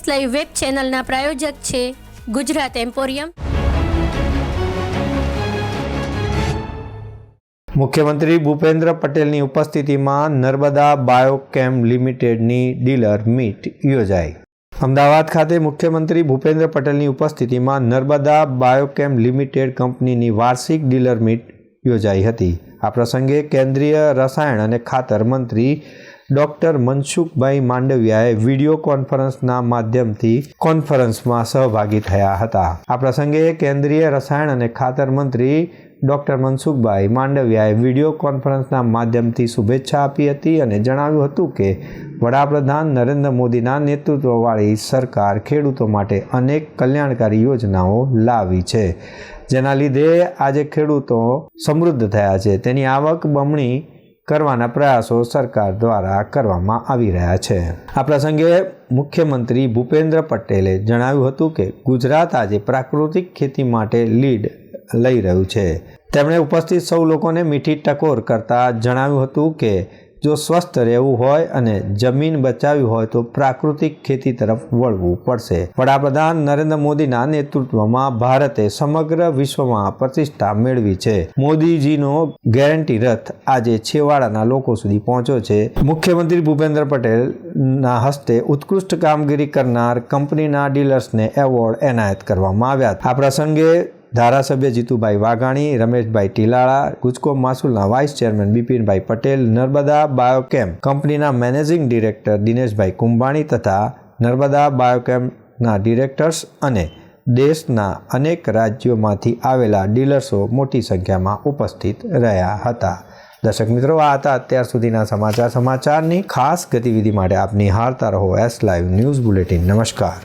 S live web ચેનલના પ્રાયોજક છે Gujarat emporium. મુખ્યમંત્રી ભૂપેન્દ્ર પટેલની ઉપસ્થિતિમાં નર્મદા બાયોકેમ લિમિટેડની ડીલર મીટ યોજાઈ. અમદાવાદ ખાતે મુખ્યમંત્રી ભૂપેન્દ્ર પટેલની ઉપસ્થિતિમાં નર્મદા બાયોકેમ લિમિટેડ કંપનીની વાર્ષિક ડીલર મીટ યોજાઈ હતી. આ પ્રસંગે કેન્દ્રીય રસાયણ અને ખાતર મંત્રી ડોક્ટર મનસુખભાઈ માંડવિયાએ વીડિયો કોન્ફરન્સના માધ્યમથી કોન્ફરન્સમાં સહભાગી થયા હતા. આ પ્રસંગે કેન્દ્રીય રસાયણ અને ખાતર મંત્રી ડોક્ટર મનસુખભાઈ માંડવિયાએ વીડિયો કોન્ફરન્સના માધ્યમથી શુભેચ્છા આપી હતી અને જણાવ્યું હતું કે, વડાપ્રધાન નરેન્દ્ર મોદીના નેતૃત્વવાળી સરકાર ખેડૂતો માટે અનેક કલ્યાણકારી યોજનાઓ લાવી છે. જેના લીધે આજે ખેડૂતો સમૃદ્ધ થયા છે. તેની આવક બમણી કરવાના પ્રયાસો સરકાર દ્વારા કરવામાં આવી રહ્યા છે. આ પ્રસંગે મુખ્યમંત્રી ભૂપેન્દ્ર પટેલે જણાવ્યું હતું કે ગુજરાત આજે પ્રાકૃતિક ખેતી માટે લીડ લઈ રહ્યું છે. તેમણે ઉપસ્થિત સૌ લોકોને મીઠી ટકોર કરતા જણાવ્યું હતું કે જો સ્વસ્થ રહેવું હોય અને જમીન બચાવવી હોય તો પ્રાકૃતિક ખેતી તરફ વળવું પડશે. વડાપ્રધાન નરેન્દ્ર મોદીના નેતૃત્વમાં ભારતે સમગ્ર વિશ્વમાં પ્રતિષ્ઠા મેળવી છે. મોદીજીનો ગેરંટી રથ આજે છેવાડાના લોકો સુધી પહોંચ્યો છે. મુખ્યમંત્રી ભૂપેન્દ્ર પટેલના હસ્તે ઉત્કૃષ્ટ કામગીરી કરનાર કંપનીના ડીલર્સને એવોર્ડ એનાયત કરવામાં આવ્યા આ પ્રસંગે ધારાસભ્ય Jitubhai Vaghani, Rameshbhai Tilala ગુજકોમ માસુલના vice chairman Bipinbhai Patel, Narmada Biochem કંપનીના મેનેજિંગ ડિરેક્ટર દિનેશભાઈ કુંભાણી તથા નર્મદા બાયોકેમના ડિરેક્ટર્સ અને દેશના અનેક રાજ્યોમાંથી આવેલા ડીલર્સો મોટી સંખ્યામાં ઉપસ્થિત રહ્યા હતા. દર્શક મિત્રો, આ હતા અત્યાર સુધીના સમાચાર સમાચારની ખાસ ગતિવિધિ માટે આપની હારતા રહો એસ લાઈવ ન્યૂઝ બુલેટિન નમસ્કાર.